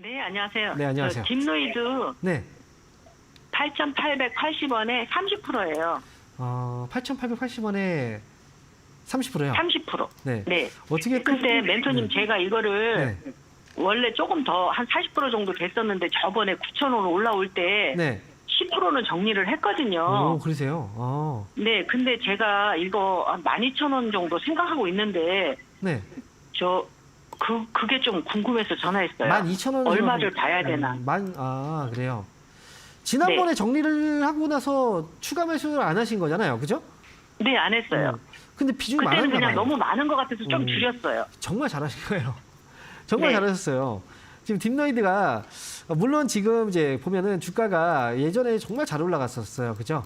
네, 안녕하세요. 네, 안녕하세요. 저 딥노이드 네. 8,880원에 30%예요. 어, 8,880원에 30%요. 30%. 네. 네. 어떻게 또 근데 멘토님 네. 제가 이거를 네. 원래 조금 더 한 40% 정도 됐었는데 저번에 9,000원 올라올 때 네. 10%는 정리를 했거든요. 오, 그러세요. 어. 네, 근데 제가 이거 한 12,000원 정도 생각하고 있는데 네. 저 그 그게 좀 궁금해서 전화했어요. 12,000원 얼마를 봐야 되나? 만 아, 그래요. 지난번에 정리를 하고 나서 추가 매수를 안 하신 거잖아요. 그죠? 네, 안 했어요. 음. 근데 비중이 많았나 그냥 봐요. 너무 많은 것 같아서 좀 음. 줄였어요. 정말 잘하신 거예요. 정말 네. 잘하셨어요. 지금 딥노이드가 물론 지금 이제 보면은 주가가 예전에 정말 잘 올라갔었어요. 그죠?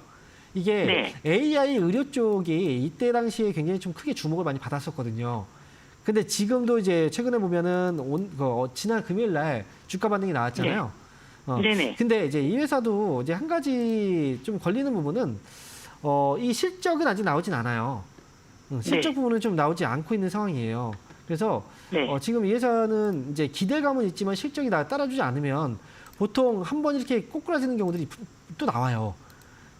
이게 네. AI 의료 쪽이 이때 당시에 굉장히 좀 크게 주목을 많이 받았었거든요. 근데 지금도 이제 최근에 보면은 온, 그, 어, 지난 금요일 날 주가 반등이 나왔잖아요. 어, 네네. 근데 이제 이 회사도 이제 한 가지 좀 걸리는 부분은 어, 이 실적은 아직 나오진 않아요. 음, 실적 네. 부분은 좀 나오지 않고 있는 상황이에요. 그래서 네. 어, 지금 이 회사는 이제 기대감은 있지만 실적이 나 따라주지 않으면 보통 한 번 이렇게 꼬꾸라지는 경우들이 또 나와요.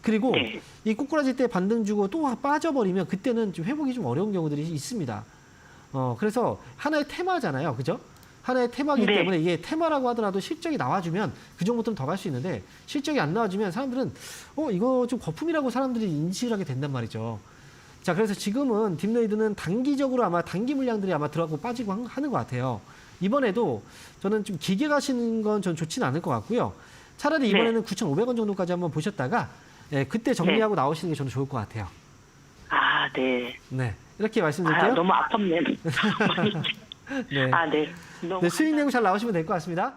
그리고 네. 이 꼬꾸라질 때 반등 주고 또 빠져버리면 그때는 좀 회복이 좀 어려운 경우들이 있습니다. 어, 그래서 하나의 테마잖아요. 그죠? 하나의 테마이기 네. 때문에 이게 테마라고 하더라도 실적이 나와주면 그 정도는 더갈 수 있는데 실적이 안 나와주면 사람들은 어, 이거 좀 거품이라고 사람들이 인식을 하게 된단 말이죠. 자, 그래서 지금은 딥레이드는 단기적으로 아마 단기 물량들이 아마 들어가고 빠지고 한- 하는 것 같아요. 이번에도 저는 좀 길게 가시는 건 전 좋지는 않을 것 같고요. 차라리 이번에는 9,500원 정도까지 한번 보셨다가 예, 그때 정리하고 나오시는 게 저는 좋을 것 같아요. 아, 네. 네. 이렇게 아, 말씀드릴게요. 너무 아팠네. 네. 아, 네. 네, 수익 내용 잘 나오시면 될 것 같습니다.